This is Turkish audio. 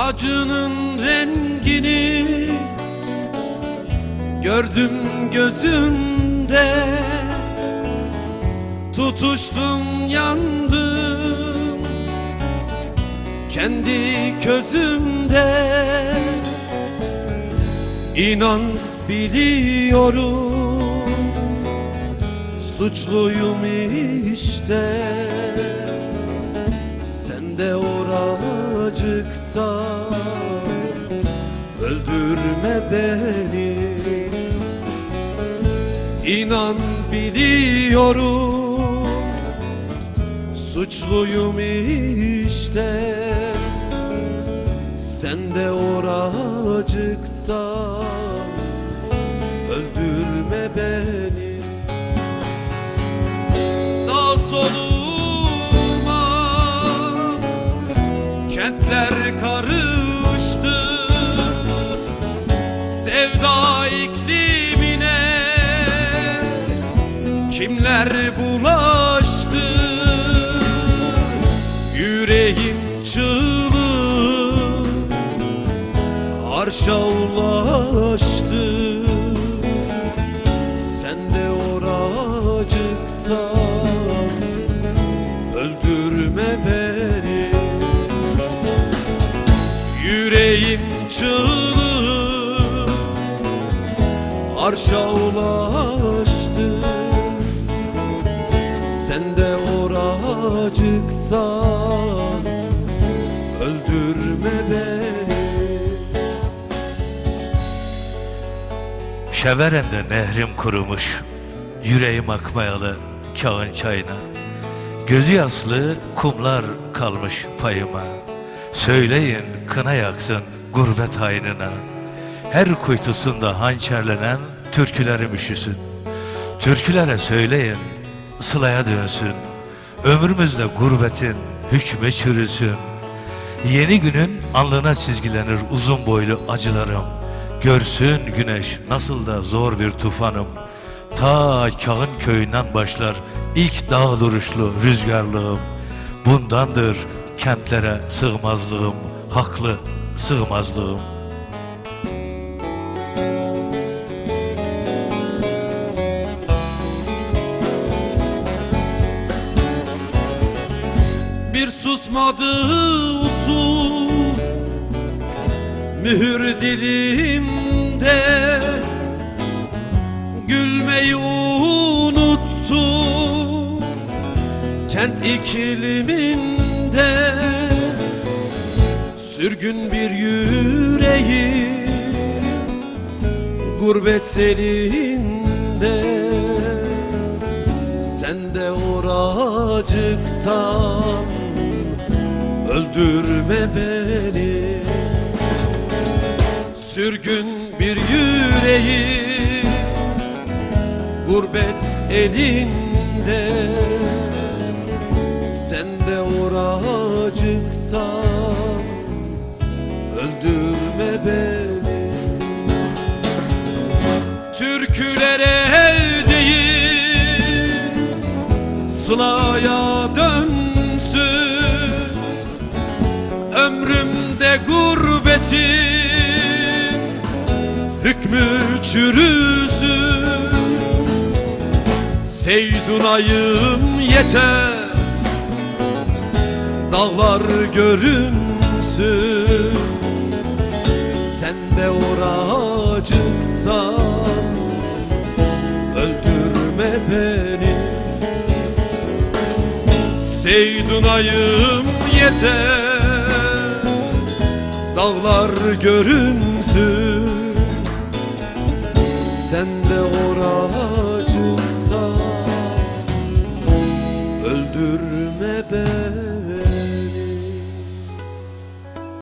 Acının rengini Gördüm gözünde. Tutuştum yandım Kendi közümde. İnan biliyorum Suçluyum işte. Sen de oracıkta Öldürme beni. İnan biliyorum Suçluyum işte. Sen de oracıkta Öldürme beni iklimine. Kimler bulaştı? Yüreğim çığlığı. Arşa ulaştı. Sen de oracıkta Öldürme beni. Yüreğim çığlığı Arşa ulaştı Sen de oracıkta Öldürme beni Şeveren'de nehrim kurumuş, yüreğim akmayalı kağın çayına. Gözü yaslı kumlar kalmış payıma. Söyleyin kına yaksın gurbet haynına. Her kuytusunda hançerlenen türkülerim üşüsün. Türkülere söyleyin sılaya dönsün. Ömrümüzde gurbetin hükmü çürüsün. Yeni günün alnına çizgilenir uzun boylu acılarım. Görsün güneş nasıl da zor bir tufanım. Ta Kağın köyünden başlar ilk dağ duruşlu rüzgarlığım. Bundandır kentlere sığmazlığım, haklı sığmazlığım. Bir susmadı usul. Mühür dilimde Gülmeyi unuttu. Kent ikliminde Sürgün bir yüreği Gurbet elinde sen de oracıktan öldürme beni. Sürgün bir yüreği. Gurbet elinde. Sen de oracıktan öldürme beni. Türkülere el değil Sılaya dönsün Gurbetin Hükmü çürüsün. Seydunayım yeter Dağlar görünsün. Sen de oracıktan Öldürme beni. Seydunayım yeter Dağlar görünsün. Sen de oracıkta